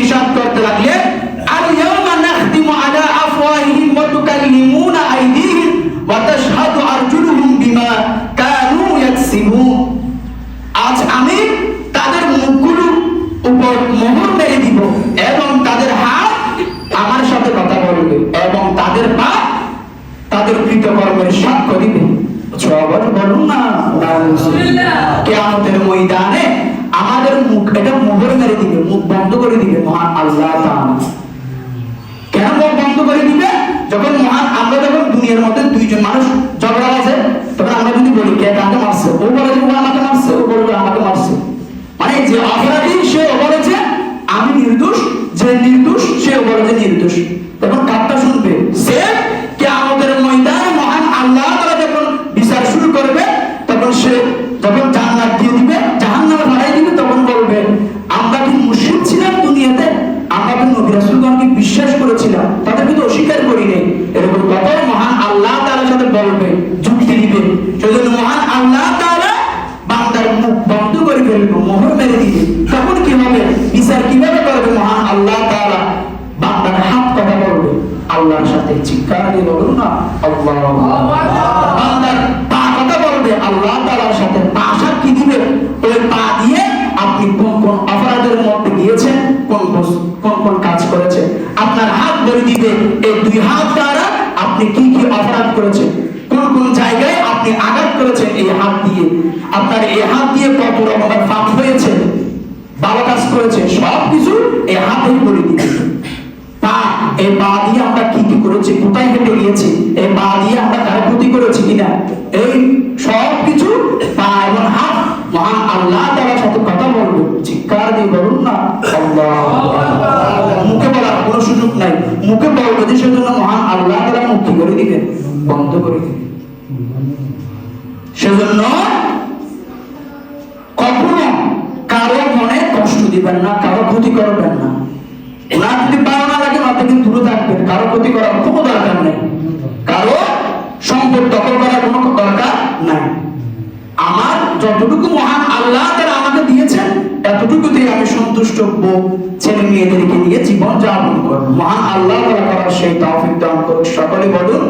হিসাব করতে লাগলে আর ইয়াউমা নাখদিমু আলা আফওয়াহিহিম ওয়া তুকাল্লিমুনা আইদিহিম ওয়া তাশহাদু আরজুলুহুম বিমা কানু আজ আমি তাদের উপর মোহর মেরে দিব এবং তাদের হাত আমার সাথে কথা বলবে এবং তাদের পা তাদের কৃতকর্মের সাক্ষ্য দিবে। বলুন না। কেমন দুনিয়ার মধ্যে দুইজন মানুষ ঝগড়া আছে তখন আমরা যদি বলি, কে কাকে মারছে? ও বলে যে আমাকে মারছে। ও বলবে আমাকে মারছে। মানে যে অপরাধী, সে বলেছে, আমি নির্দোষ। যে নির্দোষ, সে বলেছে নির্দোষ। চিৎকার কোন কোন জায়গায় আপনি আঘাত করেছেন এই হাত দিয়ে? আপনার এই হাত দিয়ে কত রকমের পাপ হয়েছে? ভালো কাজ করেছে সব কিছু এই হাতেই করে দিবে। পা, এই পা দিয়ে আমরা করেছি, কোথায় হেঁটে গিয়েছি এই পা দিয়ে আমরা কার ক্ষতি করেছি কিনা? এই সব কিছু পা এবং হাত, মহান আল্লাহ তাআলার সাথে কথা বলব, চিৎকার দিয়ে বলুন না মুখে বলার কোনো সুযোগ নাই, মুখে বলব যে সেজন্য মহান আল্লাহ মুখ কি করে দিবেন, বন্ধ করে দিবেন। সেজন্য কখনো কারও মনে কষ্ট দিবেন না, কারও ক্ষতি করবেন না। ওনার যদি লাগে দূরে থাকবেন কারও ক্ষতি করার কোনো দরকার নেই। কারও সম্পদ দখল করার কোনো দরকার নাই। আমার যতটুকু মহান আল্লাহ তারা আমাকে দিয়েছেন, এতটুকুতেই আমি সন্তুষ্ট ছেলে মেয়েদেরকে নিয়ে জীবন যাপন করব। মহান আল্লাহ করার সেই দান করুক। সকলে বলুন